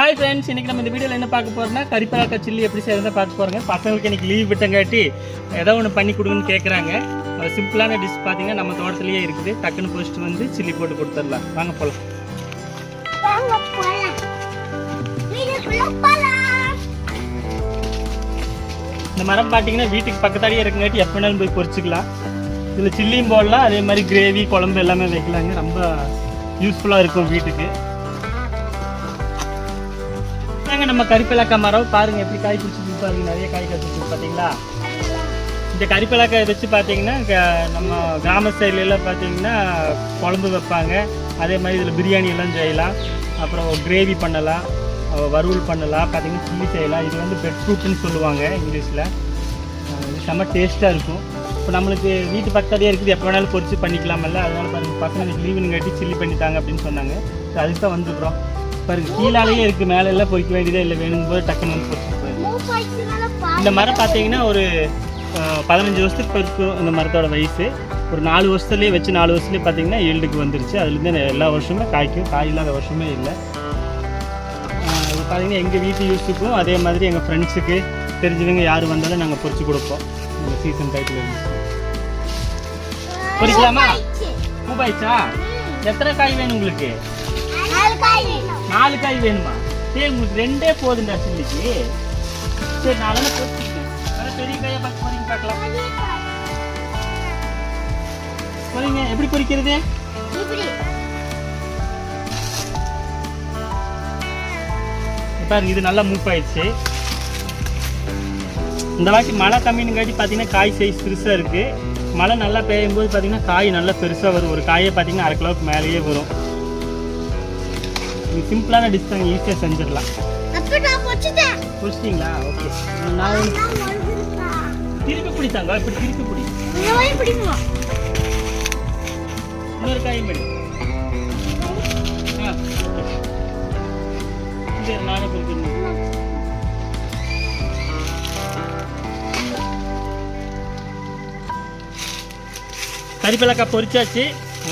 Hi friends இன்னைக்கு நம்ம இந்த வீடியோவில் என்ன பார்க்க போறோம்னா கறிப்பலாக்கா சில்லி எப்படி செய்யறதை பார்க்க போறோங்க. பசங்களுக்கு இன்னைக்கு லீவ் விட்டங்காட்டி ஏதோ ஒன்று பண்ணி கொடுங்கன்னு கேட்குறாங்க சிம்பிளான டிஷ் பார்த்தீங்கன்னா நம்ம தோட்டத்திலேயே இருக்குது. டக்குன்னு போஸ்ட் வந்து சில்லி போட்டு கொடுத்துடலாம். வாங்க போகலாம் இந்த மரம் பார்த்தீங்கன்னா வீட்டுக்கு பக்கத்தாலேயே இருக்குங்காட்டி எப்போ வேணாலும் போய் பொரிச்சுக்கலாம். இதில் சில்லியும் போடலாம். அதே மாதிரி கிரேவி குழம்பு எல்லாமே வைக்கலாங்க. ரொம்ப யூஸ்ஃபுல்லாக இருக்கும் வீட்டுக்கு. நம்ம கறிப்பலாக்கா மரம். பாருங்கள் எப்படி காய் பிடிச்சி பாருங்க நிறைய காய் காய்ச்சி பார்த்தீங்களா? இந்த கறிப்பலாக்காய் வச்சு பார்த்தீங்கன்னா க- நம்ம கிராம சைட்லலாம் பார்த்தீங்கன்னா குழம்பு வைப்பாங்க. அதே மாதிரி இதில் பிரியாணி எல்லாம் செய்யலாம். அப்புறம் கிரேவி பண்ணலாம். வறுவல் பண்ணலாம். பார்த்தீங்கன்னா சில்லி செய்யலாம். இது வந்து பெட் ஃப்ரூட்னு சொல்லுவாங்க இங்கிலீஷில். செம்ம டேஸ்ட்டாக இருக்கும். இப்போ நம்மளுக்கு வீட்டு பக்கத்துலேயே இருக்குது. எப்போ வேணாலும் பொறிச்சு பண்ணிக்கலாமல்ல அதனால் பாருங்க பசங்க லீவுன்னு கட்டி சில்லி பண்ணித்தாங்க அப்படின்னு சொன்னாங்க. ஸோ அதுக்கு தான் வந்துடுறோம் பாருங்க கீழாலேயே இருக்குது மேலே எல்லாம் பொரிக்க வேண்டியதே இல்லை வேணும் போது டக்குன்னு வந்து போயிடுச்சுனால இந்த மரம் பார்த்தீங்கன்னா ஒரு பதினஞ்சு வருஷத்துக்கு இருக்கும் இந்த மரத்தோட வயசு. ஒரு நாலு வருஷத்துலேயே வச்சு நாலு வருஷத்துலேயே பார்த்தீங்கன்னா ஈல்டுக்கு வந்துருச்சு. அதுலேருந்து எல்லா வருஷமே காய்க்கும் காய் இல்லாத வருஷமே இல்லை. இது பார்த்தீங்கன்னா எங்கள் வீட்டு யூஸுக்கும் அதே மாதிரி எங்கள் ஃப்ரெண்ட்ஸுக்கு தெரிஞ்சவங்க யார் வந்தாலும் நாங்கள் பொரிச்சு கொடுப்போம். இந்த சீசன் டைத்தில் இருந்துச்சு பொரிக்கலாமா பூ பாய்ச்சா? எத்தனை காய் வேணும் உங்களுக்கு? நாலு காய் வேணுமா? சரி உங்களுக்கு ரெண்டே போதுண்டா சில்லிக்கு. சரி நான் பெரிய காயை பார்த்து பொறிங்க பார்க்கலாம். எப்படி பொறிக்கிறது? பாருங்க இது நல்லா மூவ் ஆயிடுச்சு இந்த வாட்டி மழை கம்மின்னுங்காட்டி பார்த்தீங்கன்னா காய் சைஸ் பெருசாக இருக்குது மழை நல்லா பெய்யும் போது பார்த்தீங்கன்னா காய் நல்லா பெருசாக வரும். ஒரு காயை பார்த்தீங்கன்னா அரை கிலோவுக்கு மேலேயே வரும். இது சிம்பிளான டிஷ் தாங்க ஈஸியாக செஞ்சிடலாம். பொரிச்சிட்டிங்களா? ஓகே. நான் திருப்பி பிடித்தாங்க இப்படி திருப்பி பிடி. இன்னொரு காயும் படி சரி நானே பிடிக்கிறேன் கறிப்பலக்கா பொரிச்சாச்சு.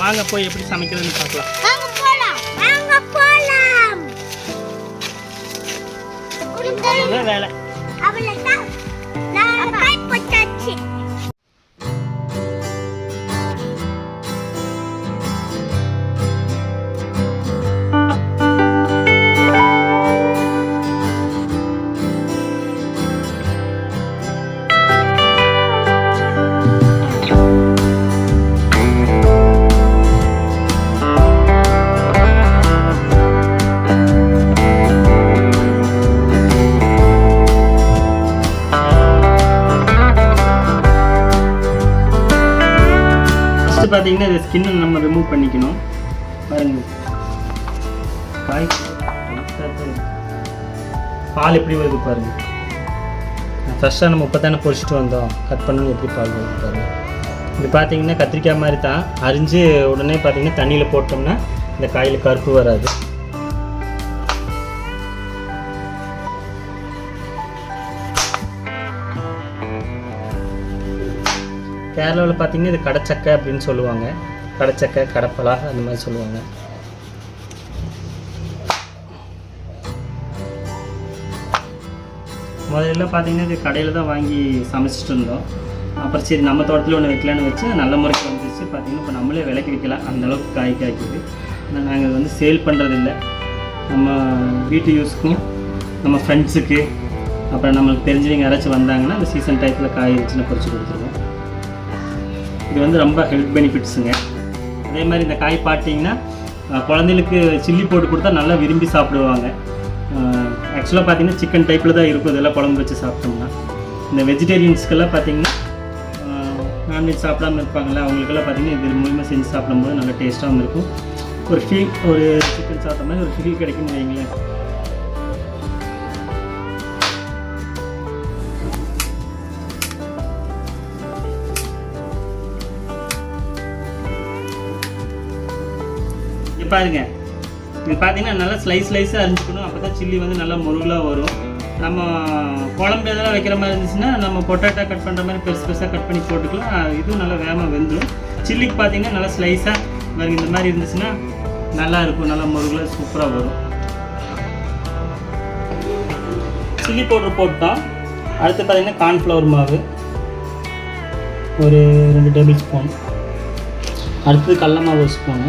வாங்க போய் எப்படி சமைக்கிறதுன்னு பார்க்கலாம். வேலை. ஃபஸ்ட்டு பார்த்தீங்கன்னா இந்த ஸ்கின்னை நம்ம ரிமூவ் பண்ணிக்கணும். பாருங்க. காய் பால் எப்படி வருது பாருங்க. ஃபஸ்ட்டாக நம்ம இப்போ தானே பொரிச்சிட்டு வந்தோம். கட் பண்ணணும் எப்படி பால் வருது பாருங்க. இது பார்த்தீங்கன்னா கத்திரிக்காய் மாதிரி தான். அரிஞ்சு உடனே பார்த்தீங்கன்னா தண்ணியில் போட்டோம்னா இந்த காயில் கருப்பு வராது. கேரளாவில் பார்த்தீங்கன்னா இது கடச்சக்கை அப்படின்னு சொல்லுவாங்க. கடச்சக்கை கடப்பலா அந்த மாதிரி சொல்லுவாங்க. முதல்ல பார்த்தீங்கன்னா இது கடையில் தான் வாங்கி சமைச்சிட்டு இருந்தோம். அப்புறம் சரி நம்ம தோட்டத்தில் ஒன்று வைக்கலான்னு வச்சு நல்ல முறைக்கு வந்துச்சு பார்த்தீங்கன்னா இப்போ நம்மளே விலைக்கு விற்கலாம். அந்த அளவுக்கு காய் காய்க்குது. ஆனால் நாங்கள் வந்து சேல் பண்ணுறதில்ல நம்ம வீட்டு யூஸ்க்கும் நம்ம ஃப்ரெண்ட்ஸுக்கு அப்புறம் நம்மளுக்கு தெரிஞ்சவங்க யாராச்சும் வந்தாங்கன்னா அந்த சீசன் டைத்தில் காய் இருந்துச்சுன்னா பொறிச்சு கொடுத்துருவோம். இது வந்து ரொம்ப ஹெல்த் பெனிஃபிட்ஸுங்க அதே மாதிரி இந்த காய் பார்த்தீங்கன்னா குழந்தைகளுக்கு சில்லி போட்டு கொடுத்தா நல்லா விரும்பி சாப்பிடுவாங்க. ஆக்சுவலாக பார்த்தீங்கன்னா சிக்கன் டைப்பில் தான் இருக்கும். இதெல்லாம் குழம்பு வச்சு சாப்பிட்டோம்னா. இந்த வெஜிடேரியன்ஸ்க்கெல்லாம் பார்த்தீங்கன்னா நான்வெஜ் சாப்பிடாம இருப்பாங்கள்ல அவங்களுக்கெல்லாம் பார்த்தீங்கன்னா இது மூலியமாக செஞ்சு சாப்பிடும்போது நல்லா டேஸ்ட்டாகவும் இருக்கும். ஒரு ஃபீல் ஒரு சிக்கன் சாப்பிட்ட மாதிரி ஒரு ஃபீல் கிடைக்கும்னு வைங்களேன். பாருங்க. இது பார்த்தீங்கன்னா நல்லா ஸ்லைஸ் ஸ்லைஸாக அரிஞ்சிக்கணும் அப்போ தான் சில்லி வந்து நல்லா முருகலாக வரும். நம்ம குழம்பு எதெல்லாம் வைக்கிற மாதிரி இருந்துச்சுன்னா நம்ம பொட்டேட்டோ கட் பண்ணுற மாதிரி பெருசு பெருசாக கட் பண்ணி போட்டுக்கலாம். இதுவும் நல்லா வேகமாக வெந்துடும் சில்லிக்கு பார்த்தீங்கன்னா நல்லா ஸ்லைஸாக பாருங்க இந்த மாதிரி இருந்துச்சுன்னா நல்லா இருக்கும். நல்லா முருகலாக சூப்பராக வரும். சில்லி பவுடர் போட்டோம் அடுத்து பார்த்தீங்கன்னா கார்ன்ஃப்ளவர் மாவு. ஒரு ரெண்டு டேபிள் ஸ்பூன் அடுத்தது கடல மாவு ஒரு ஸ்பூனு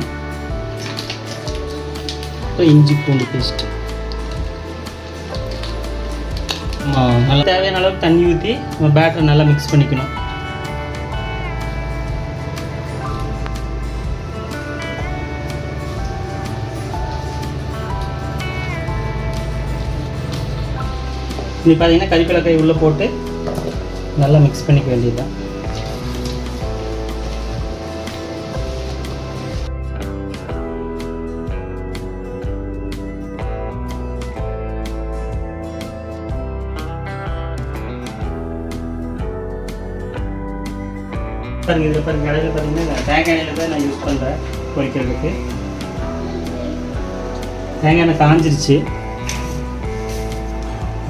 இஞ்சி பூண்டு பேஸ்ட் நல்லா தேவையான அளவுக்கு தண்ணி ஊற்றி நம்ம பேட்டரை நல்லா மிக்ஸ் பண்ணிக்கணும் இது பார்த்தீங்கன்னா கறிப்பிலக்காய் உள்ளே போட்டு நல்லா மிக்ஸ் பண்ணிக்க வேண்டியதுதான் பாருங்க இதில் பாருங்க கடையில் பார்த்தீங்கன்னா தேங்காய் எண்ணெயில் தான் நான் யூஸ் பண்ணுறேன் பொரிக்கிறதுக்கு தேங்காய் எண்ணெய் காஞ்சிருச்சு.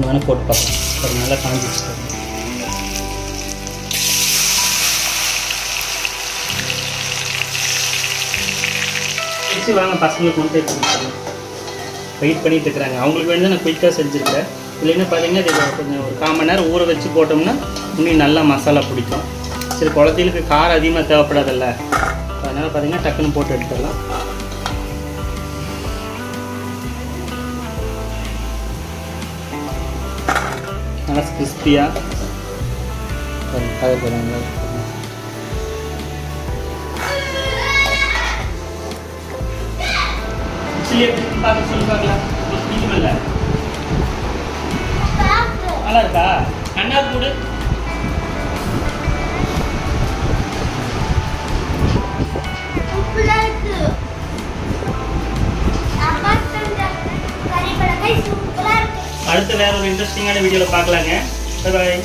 வேணால் போட்டு பார்ப்போம் நல்லா காஞ்சிருச்சு. வச்சு வாங்க பசங்களுக்கு கொண்டு எடுத்து வெயிட் பண்ணிட்டு இருக்கிறாங்க. அவங்களுக்கு வேணும் நான் குயிக்காக செஞ்சுருக்கேன் இல்லைன்னா பார்த்தீங்கன்னா இது கொஞ்சம் ஒரு கால் மணி நேரம் ஊற வச்சு போட்டோம்னா இன்னும் நல்லா மசாலா பிடிக்கும். சரி குழந்தைகளுக்கு காரம் அதிகமாக தேவைப்படாதல்ல. அதனால் பார்த்தீங்கன்னா டக்குன்னு போட்டு எடுத்துடலாம். நல்லா கிறிஸ்பியாக நல்லா இருக்கா. அண்ணா கூட அடுத்து வேற ஒரு இன்ட்ரெஸ்டிங்கான வீடியோவில் பார்க்கலாங்க. பாய்